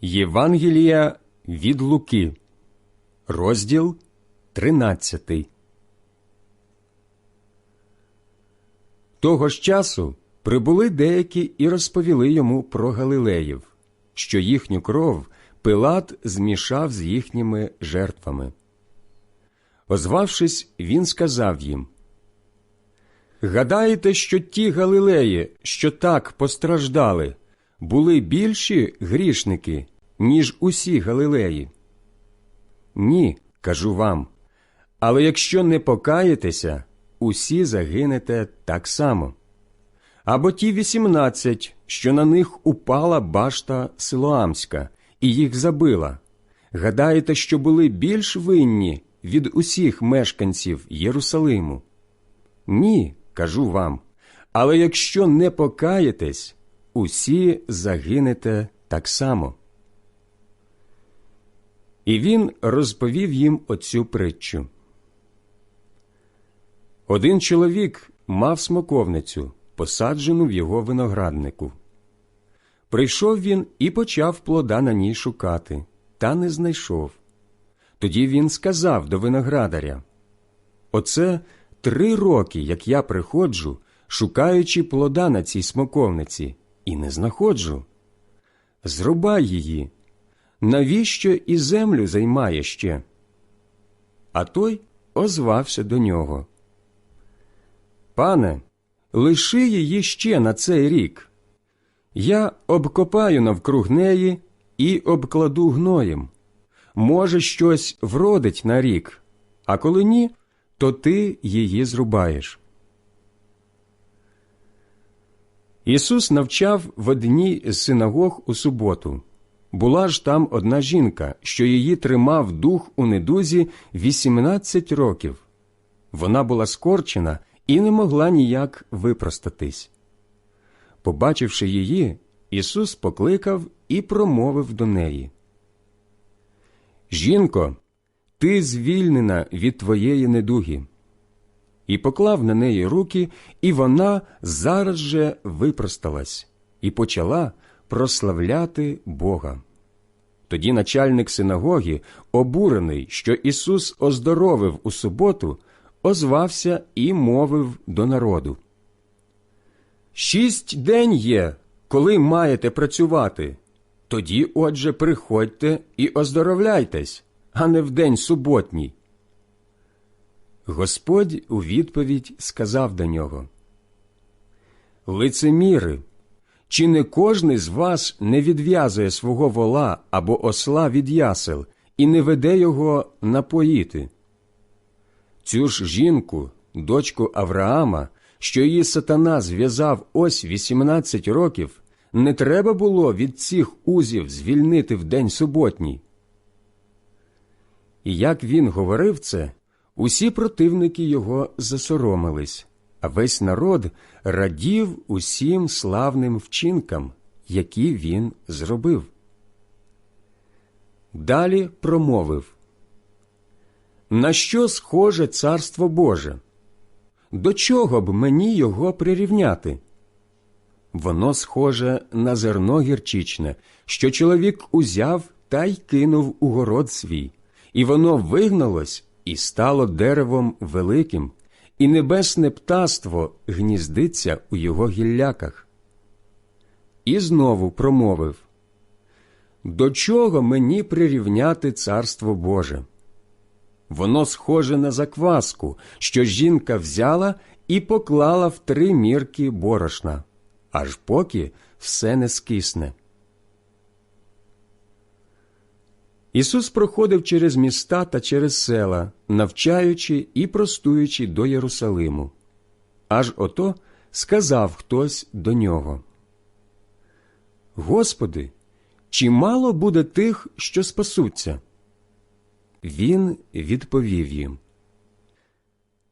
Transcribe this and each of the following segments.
Євангелія від Луки, розділ 13. Того ж часу прибули деякі і розповіли йому про Галилеїв, що їхню кров Пилат змішав з їхніми жертвами. Озвавшись, він сказав їм Гадаєте, що ті Галилеї, що так постраждали, були більші грішники, ніж усі Галилеї? Ні, кажу вам. Але якщо не покаєтеся, усі загинете так само. Або ті вісімнадцять, що на них упала башта Силоамська, і їх забила. Гадаєте, що були більш винні від усіх мешканців Єрусалиму? Ні, кажу вам. Але якщо не покаєтесь, усі загинете так само. І він розповів їм оцю притчу. Один чоловік мав смоковницю, посаджену в його винограднику. Прийшов він і почав плода на ній шукати, та не знайшов. Тоді він сказав до виноградаря Оце три роки, як я приходжу, шукаючи плода на цій смоковниці, і не знаходжу. Зрубай її. Навіщо і землю займає ще? А той озвався до нього. Пане, лиши її ще на цей рік. Я обкопаю навкруг неї і обкладу гноєм. Може, щось вродить на рік, а коли ні, то ти її зрубаєш. Ісус навчав в одній з синагог у суботу. Була ж там одна жінка, що її тримав дух у недузі 18 років. Вона була скорчена і не могла ніяк випростатись. Побачивши її, Ісус покликав і промовив до неї. Жінко, ти звільнена від твоєї недуги. І поклав на неї руки, і вона зараз же випросталась і почала прославляти Бога. Тоді начальник синагоги, обурений, що Ісус оздоровив у суботу, озвався і мовив до народу. Шість день є, коли маєте працювати. Тоді, отже, приходьте і оздоровляйтесь, а не в день суботній. Господь у відповідь сказав до нього Лицеміри, чи не кожний з вас не відв'язує свого вола або осла від ясел і не веде його напоїти? Цю ж жінку, дочку Авраама, що її сатана зв'язав ось 18 років, не треба було від цих узів звільнити в день суботній. І як він говорив це, усі противники його засоромились, а весь народ радів усім славним вчинкам, які він зробив. Далі промовив На що схоже царство Боже? До чого б мені його прирівняти? Воно схоже на зерно гірчичне, що чоловік узяв та й кинув у город свій, і воно вигналось і стало деревом великим, і небесне птаство гніздиться у його гілляках. І знову промовив До чого мені прирівняти царство Боже? Воно схоже на закваску, що жінка взяла і поклала в три мірки борошна, аж поки все не скисне. Ісус проходив через міста та через села, навчаючи і простуючи до Єрусалиму. Аж ото сказав хтось до нього. Господи, чи мало буде тих, що спасуться? Він відповів їм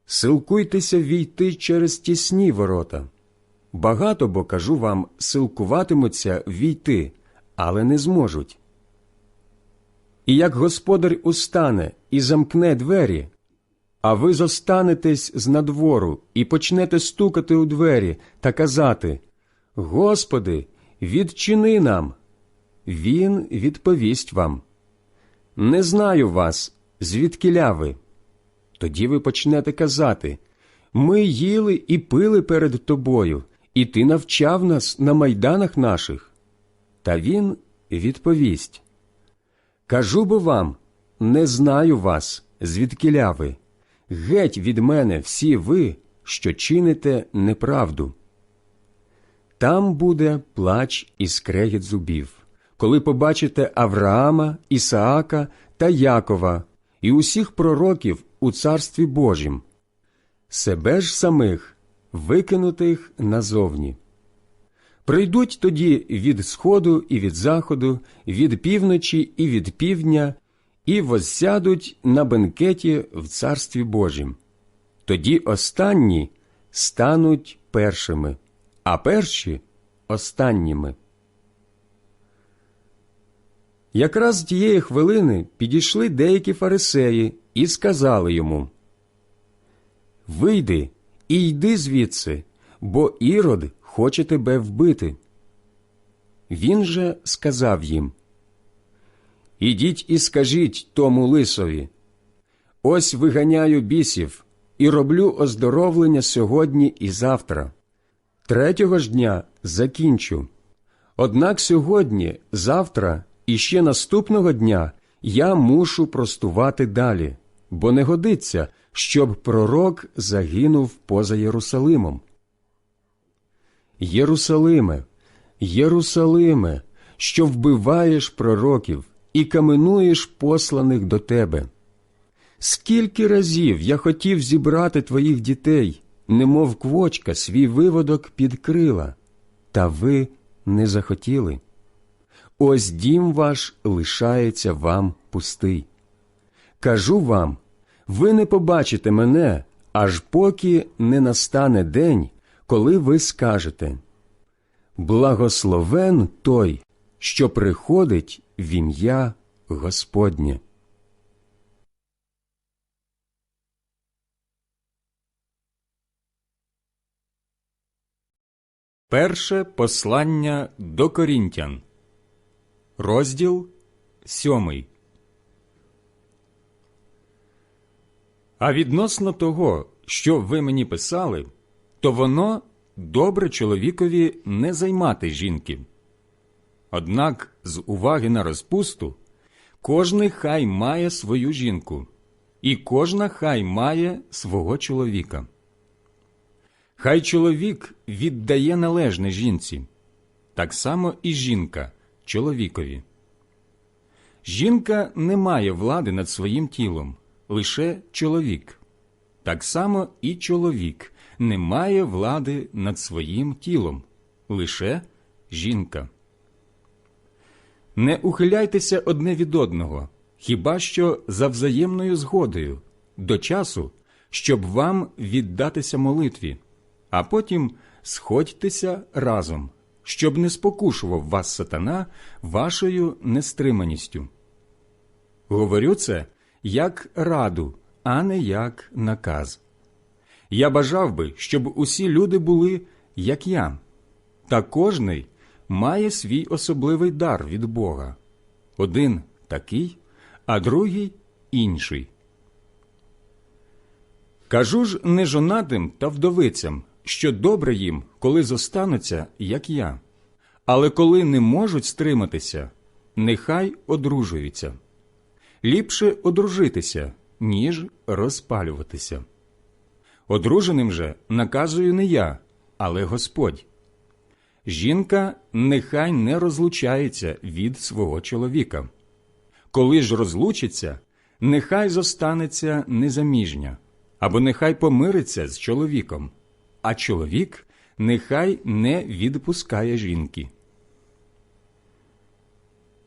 Силкуйтеся війти через тісні ворота. Багато бо кажу вам, силкуватимуться війти, але не зможуть. І як господар устане і замкне двері, а ви зостанетесь з надвору і почнете стукати у двері та казати Господи, відчини нам. він відповість вам Не знаю вас, звідкиля ви. Тоді ви почнете казати Ми їли і пили перед тобою, і ти навчав нас на майданах наших. Та він відповість Кажу бо вам, не знаю вас, звідкиля ви. Геть від мене всі ви, що чините неправду. Там буде плач і скрегіт зубів, коли побачите Авраама, Ісаака та Якова і усіх пророків у Царстві Божім, себе ж самих викинутих назовні. Прийдуть тоді від сходу і від заходу, від півночі і від півдня, і возсядуть на бенкеті в Царстві Божім. Тоді останні стануть першими, а перші останніми. Якраз тієї хвилини підійшли деякі фарисеї і сказали йому Вийди і йди звідси, бо ірод хоче тебе вбити. Він же сказав їм Ідіть і скажіть тому лисові Ось виганяю бісів і роблю оздоровлення сьогодні і завтра. Третього ж дня закінчу. Однак сьогодні, завтра і ще наступного дня я мушу простувати далі, бо не годиться, щоб пророк загинув поза Єрусалимом. Єрусалиме, Єрусалиме, що вбиваєш пророків і каменуєш посланих до тебе. Скільки разів я хотів зібрати твоїх дітей, немов квочка свій виводок під крила, та ви не захотіли. Ось дім ваш лишається вам пустий. Кажу вам, ви не побачите мене, аж поки не настане день, коли ви скажете Благословен той, що приходить в ім'я Господнє. Перше послання до Корінтян, розділ сьомий. А відносно того, що ви мені писали, то воно добре чоловікові не займати жінки. Однак, з уваги на розпусту, кожний хай має свою жінку, і кожна хай має свого чоловіка. Хай чоловік віддає належне жінці, так само і жінка чоловікові. Жінка не має влади над своїм тілом, лише чоловік. Так само і чоловік не має влади над своїм тілом, лише жінка. Не ухиляйтеся одне від одного, хіба що за взаємною згодою, до часу, щоб вам віддатися молитві а потім сходьтеся разом, щоб не спокушував вас сатана вашою нестриманістю. Говорю це як раду, а не як наказ. Я бажав би, щоб усі люди були, як я, та кожний має свій особливий дар від Бога один такий, а другий інший. Кажу ж нежонатим та вдовицям, що добре їм, коли зостануться, як я, але коли не можуть стриматися, нехай одружуються. Ліпше одружитися, ніж розпалюватися. Одруженим же наказую не я, але Господь. Жінка нехай не розлучається від свого чоловіка. Коли ж розлучиться, нехай зостанеться незаміжня, або нехай помириться з чоловіком а чоловік нехай не відпускає жінки.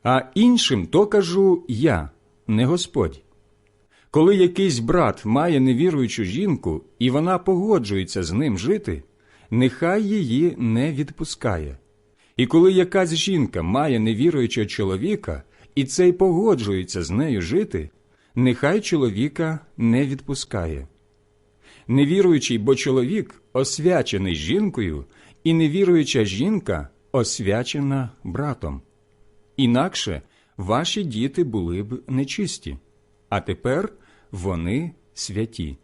А іншим то кажу я, не Господь. Коли якийсь брат має невіруючу жінку, і вона погоджується з ним жити, нехай її не відпускає. І коли якась жінка має невіруючого чоловіка, і цей погоджується з нею жити, нехай чоловіка не відпускає невіруючий бо чоловік освячений жінкою, і невіруюча жінка освячена братом. інакше ваші діти були б нечисті, а тепер вони святі.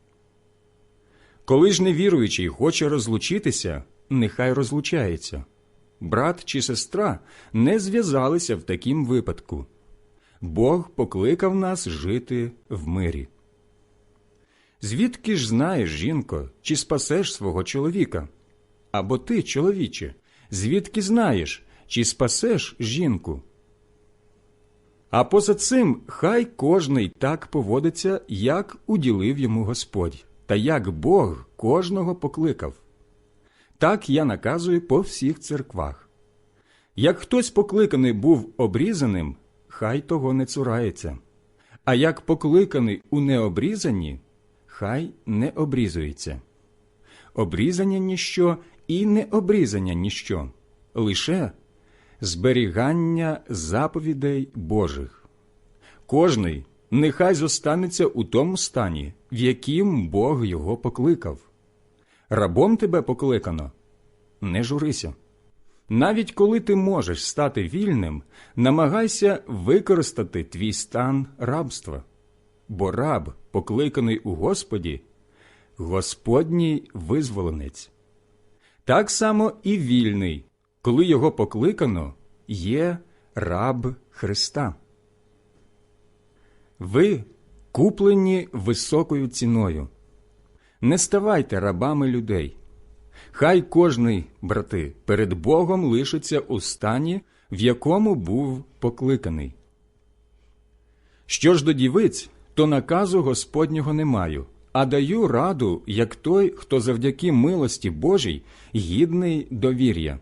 Коли ж невіруючий хоче розлучитися, нехай розлучається. Брат чи сестра не зв'язалися в таким випадку. Бог покликав нас жити в мирі. Звідки ж знаєш, жінко, чи спасеш свого чоловіка? Або ти, чоловіче, звідки знаєш, чи спасеш жінку? А поза цим хай кожний так поводиться, як уділив йому Господь, та як Бог кожного покликав. Так я наказую по всіх церквах. Як хтось покликаний був обрізаним, хай того не цурається, а як покликаний у необрізанні, хай не обрізується. Обрізання ніщо і необрізання ніщо, лише зберігання заповідей Божих. Кожний нехай зостанеться у тому стані, в яким Бог його покликав. Рабом тебе покликано, не журися. Навіть коли ти можеш стати вільним, намагайся використати твій стан рабства, бо раб, покликаний у Господі, Господній визволенець. Так само і вільний, коли його покликано, є раб Христа. Ви куплені високою ціною. Не ставайте рабами людей. Хай кожний, брати, перед Богом лишиться у стані, в якому був покликаний. Що ж до дівиць, то наказу Господнього не маю, а даю раду, як той, хто завдяки милості Божій гідний довір'я.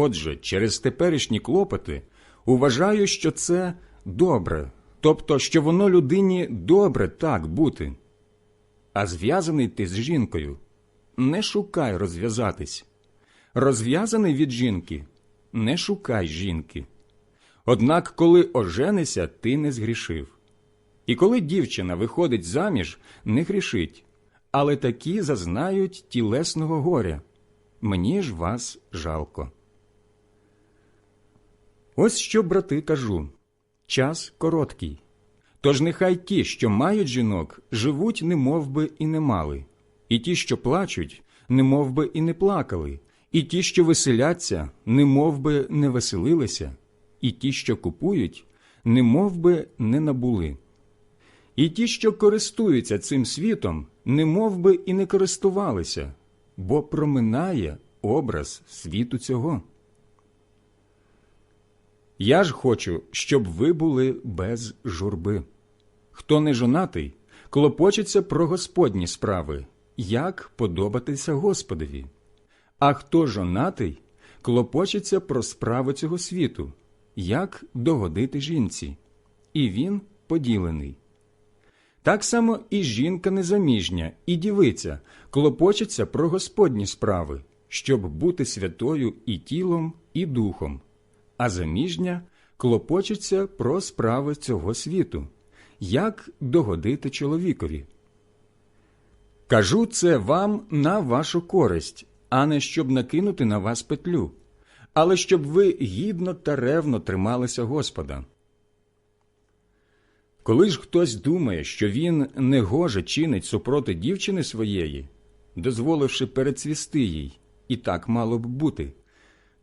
Отже, через теперішні клопоти уважаю, що це добре, тобто, що воно людині добре так бути. А зв'язаний ти з жінкою, не шукай розв'язатись. Розв'язаний від жінки, не шукай жінки. Однак, коли оженися, ти не згрішив. І коли дівчина виходить заміж, не грішить, але такі зазнають тілесного горя. Мені ж вас жалко. Ось що, брати, кажу час короткий. Тож нехай ті, що мають жінок, живуть, не би і не мали, і ті, що плачуть, не би і не плакали, і ті, що веселяться, не би не веселилися, і ті, що купують, не би не набули. І ті, що користуються цим світом, не би і не користувалися, бо проминає образ світу цього. Я ж хочу, щоб ви були без журби. Хто не жонатий, клопочеться про Господні справи, як подобатися Господові. А хто жонатий, клопочеться про справи цього світу, як догодити жінці, і він поділений. Так само і жінка незаміжня, і дівиця клопочеться про Господні справи, щоб бути святою і тілом, і духом а заміжня клопочеться про справи цього світу, як догодити чоловікові. Кажу це вам на вашу користь, а не щоб накинути на вас петлю, але щоб ви гідно та ревно трималися Господа. Коли ж хтось думає, що він негоже чинить супроти дівчини своєї, дозволивши перецвісти їй, і так мало б бути,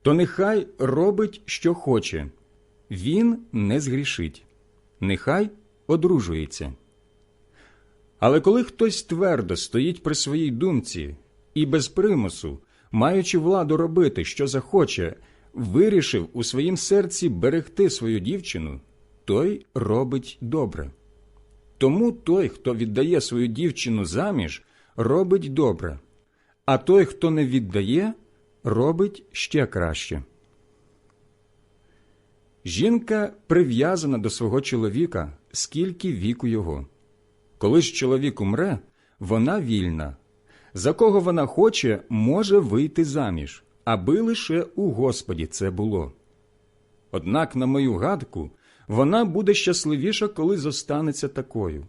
то нехай робить, що хоче, він не згрішить, нехай одружується. Але коли хтось твердо стоїть при своїй думці і без примусу, маючи владу робити, що захоче, вирішив у своїм серці берегти свою дівчину, той робить добре. Тому той, хто віддає свою дівчину заміж, робить добре, а той, хто не віддає, робить ще краще. Жінка прив'язана до свого чоловіка, скільки віку його. Коли ж чоловік умре, вона вільна. За кого вона хоче, може вийти заміж, аби лише у Господі це було. Однак, на мою гадку, вона буде щасливіша, коли зостанеться такою.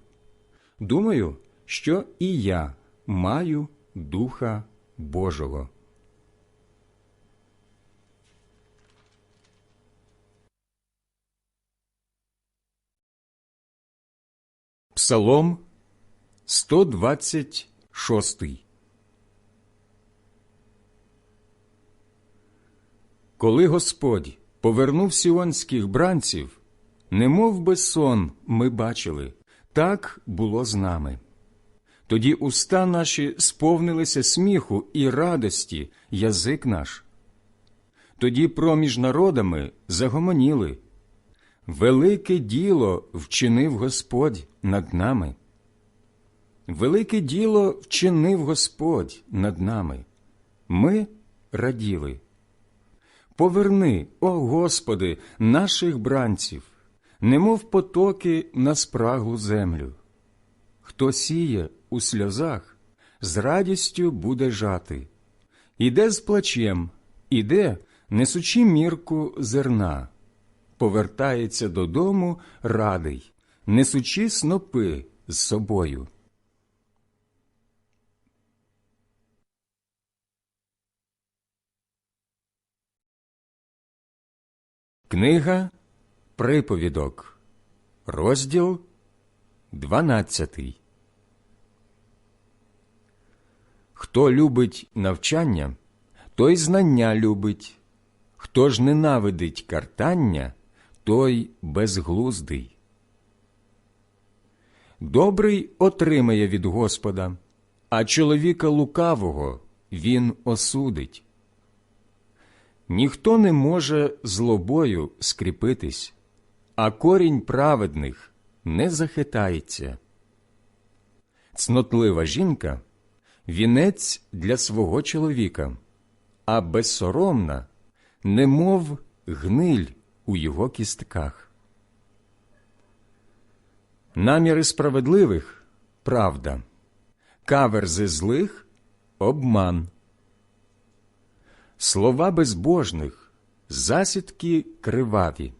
Думаю, що і я маю Духа Божого. Псалом 126 Коли Господь повернув сіонських бранців, немов би сон ми бачили, так було з нами. Тоді уста наші сповнилися сміху і радості, язик наш. Тоді проміж народами загомоніли. Велике діло вчинив Господь над нами. Велике діло вчинив Господь над нами. Ми раділи. Поверни, о Господи, наших бранців, немов потоки на спраглу землю. Хто сіє у сльозах, з радістю буде жати. Іде з плачем, іде, несучи мірку зерна, повертається додому радий, несучи снопи з собою. Книга Приповідок, розділ 12. Хто любить навчання, той знання любить, хто ж ненавидить картання, той безглуздий. Добрий отримає від Господа, а чоловіка лукавого він осудить. Ніхто не може злобою скріпитись, а корінь праведних не захитається. Цнотлива жінка вінець для свого чоловіка, а безсоромна, немов гниль у його кістках. Наміри справедливих правда, каверзи злих обман. Слова безбожних засідки криваві,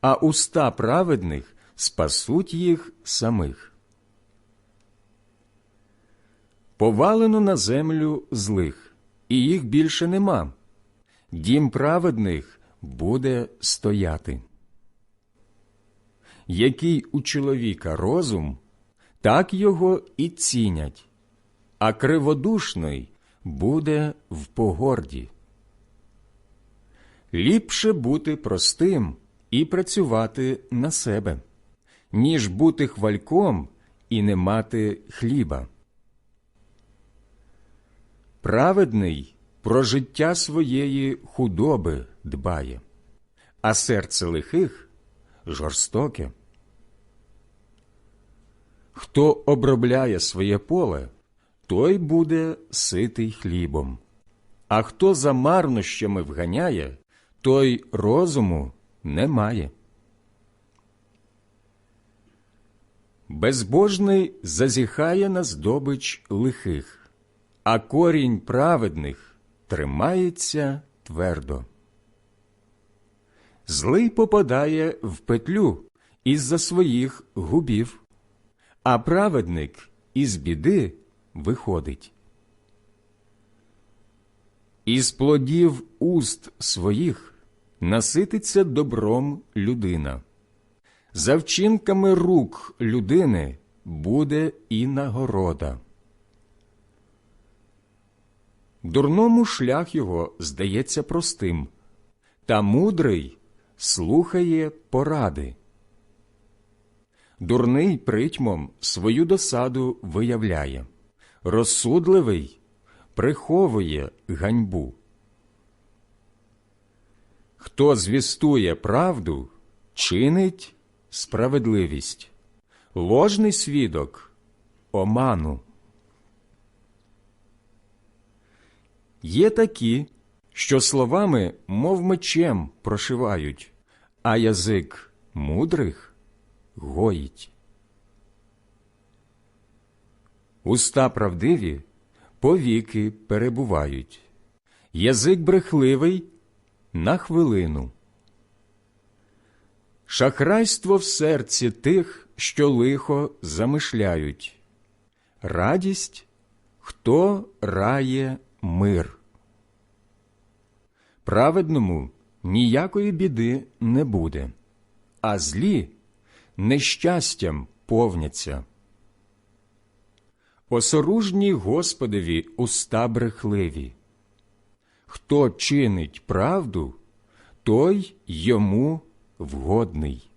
а уста праведних спасуть їх самих. Повалено на землю злих, і їх більше нема. Дім праведних буде стояти. Який у чоловіка розум, так його і цінять, а криводушний буде в погорді. Ліпше бути простим і працювати на себе, ніж бути хвальком і не мати хліба. Праведний про життя своєї худоби дбає, а серце лихих жорстоке. Хто обробляє своє поле, той буде ситий хлібом, а хто за марнощами вганяє, той розуму не має. Безбожний зазіхає на здобич лихих, а корінь праведних тримається твердо. Злий попадає в петлю із-за своїх губів, а праведник із біди виходить. Із плодів уст своїх насититься добром людина. За вчинками рук людини буде і нагорода. Дурному шлях його здається простим, та мудрий слухає поради. Дурний притьмом свою досаду виявляє, розсудливий приховує ганьбу. Хто звістує правду, чинить справедливість, ложний свідок оману. Є такі, що словами, мов мечем, прошивають, а язик мудрих гоїть. Уста правдиві повіки перебувають, язик брехливий на хвилину. Шахрайство в серці тих, що лихо замишляють, радість, хто рає мир. Праведному ніякої біди не буде, а злі нещастям повняться. Осоружні Господові уста брехливі. Хто чинить правду, той йому вгодний.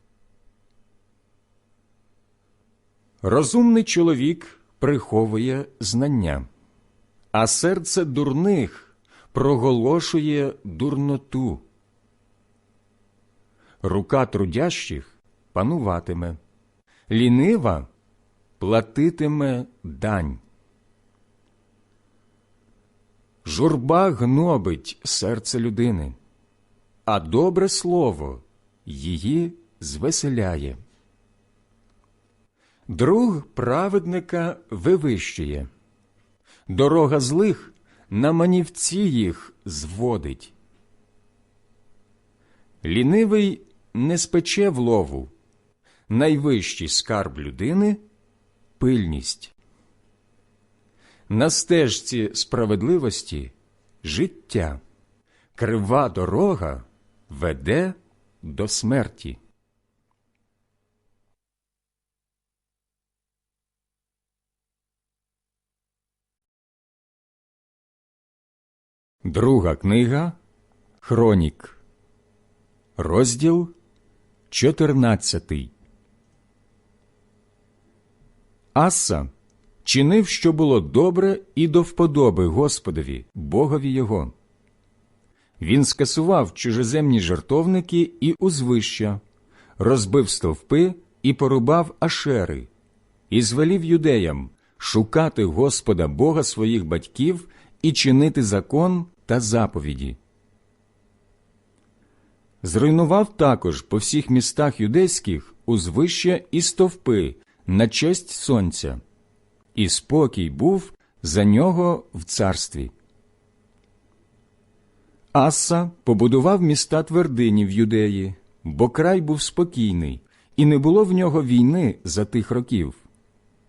Розумний чоловік приховує знання, а серце дурних проголошує дурноту. Рука трудящих пануватиме, лінива платитиме дань. Журба гнобить серце людини, а добре слово її звеселяє. Друг праведника вивищує, дорога злих на манівці їх зводить. Лінивий не спече в лову, найвищий скарб людини пильність. На стежці справедливості життя, крива дорога веде до смерті. Друга книга Хронік, розділ 14 Аса чинив, що було добре і до вподоби Господові, Богові його. Він скасував чужеземні жартовники і узвища, розбив стовпи і порубав ашери, і звелів юдеям шукати Господа Бога своїх батьків і чинити закон та заповіді. Зруйнував також по всіх містах юдейських узвища і стовпи на честь сонця, і спокій був за нього в царстві. Аса побудував міста твердині в юдеї, бо край був спокійний, і не було в нього війни за тих років.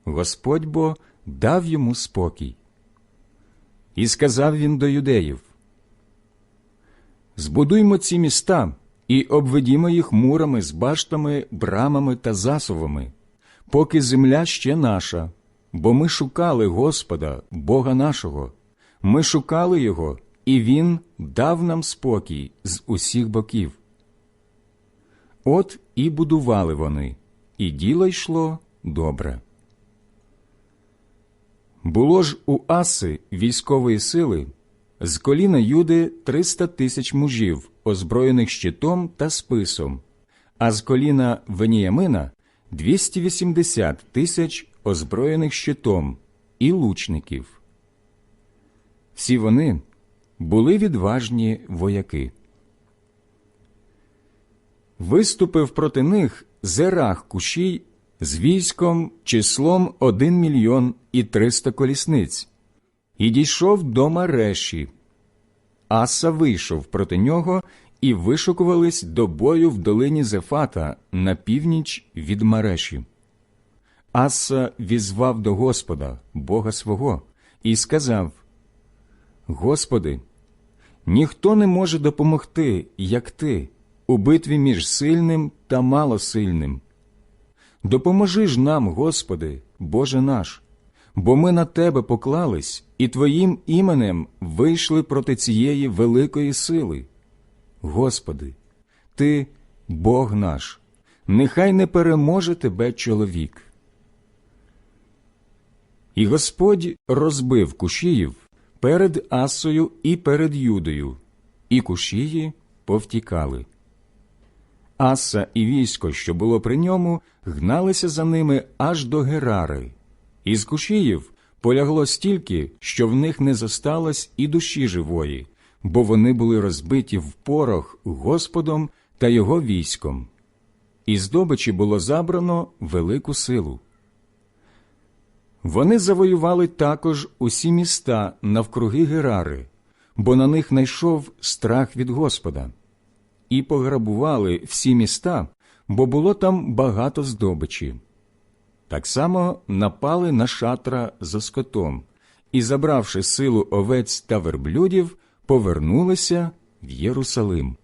Господь бо дав йому спокій. І сказав він до юдеїв Збудуймо ці міста і обведімо їх мурами з баштами, брамами та засувами, поки земля ще наша, бо ми шукали Господа, Бога нашого, ми шукали Його, і Він дав нам спокій з усіх боків. От і будували вони, і діло йшло добре. Було ж у Аси військової сили з коліна Юди триста тисяч мужів, озброєних щитом та списом, а з коліна Веніямина 280 тисяч озброєних щитом і лучників. Всі вони були відважні вояки. Виступив проти них Зерах Кушій з військом числом один мільйон і триста колісниць, і дійшов до Мареші. Аса вийшов проти нього і вишукувались до бою в долині Зефата на північ від Мареші. Аса візвав до Господа, Бога свого, і сказав: Господи, ніхто не може допомогти, як ти, у битві між сильним та малосильним. Допоможи ж нам, Господи, Боже наш, бо ми на Тебе поклались і Твоїм іменем вийшли проти цієї великої сили. Господи, Ти Бог наш, нехай не переможе Тебе чоловік. І Господь розбив кушіїв перед Асою і перед Юдою, і кушії повтікали. Аса і військо, що було при ньому, гналися за ними аж до Герари. Із кушіїв полягло стільки, що в них не зосталось і душі живої, бо вони були розбиті в порох Господом та його військом. І здобичі було забрано велику силу. Вони завоювали також усі міста навкруги Герари, бо на них найшов страх від Господа і пограбували всі міста, бо було там багато здобичі. Так само напали на шатра за скотом і, забравши силу овець та верблюдів, повернулися в Єрусалим.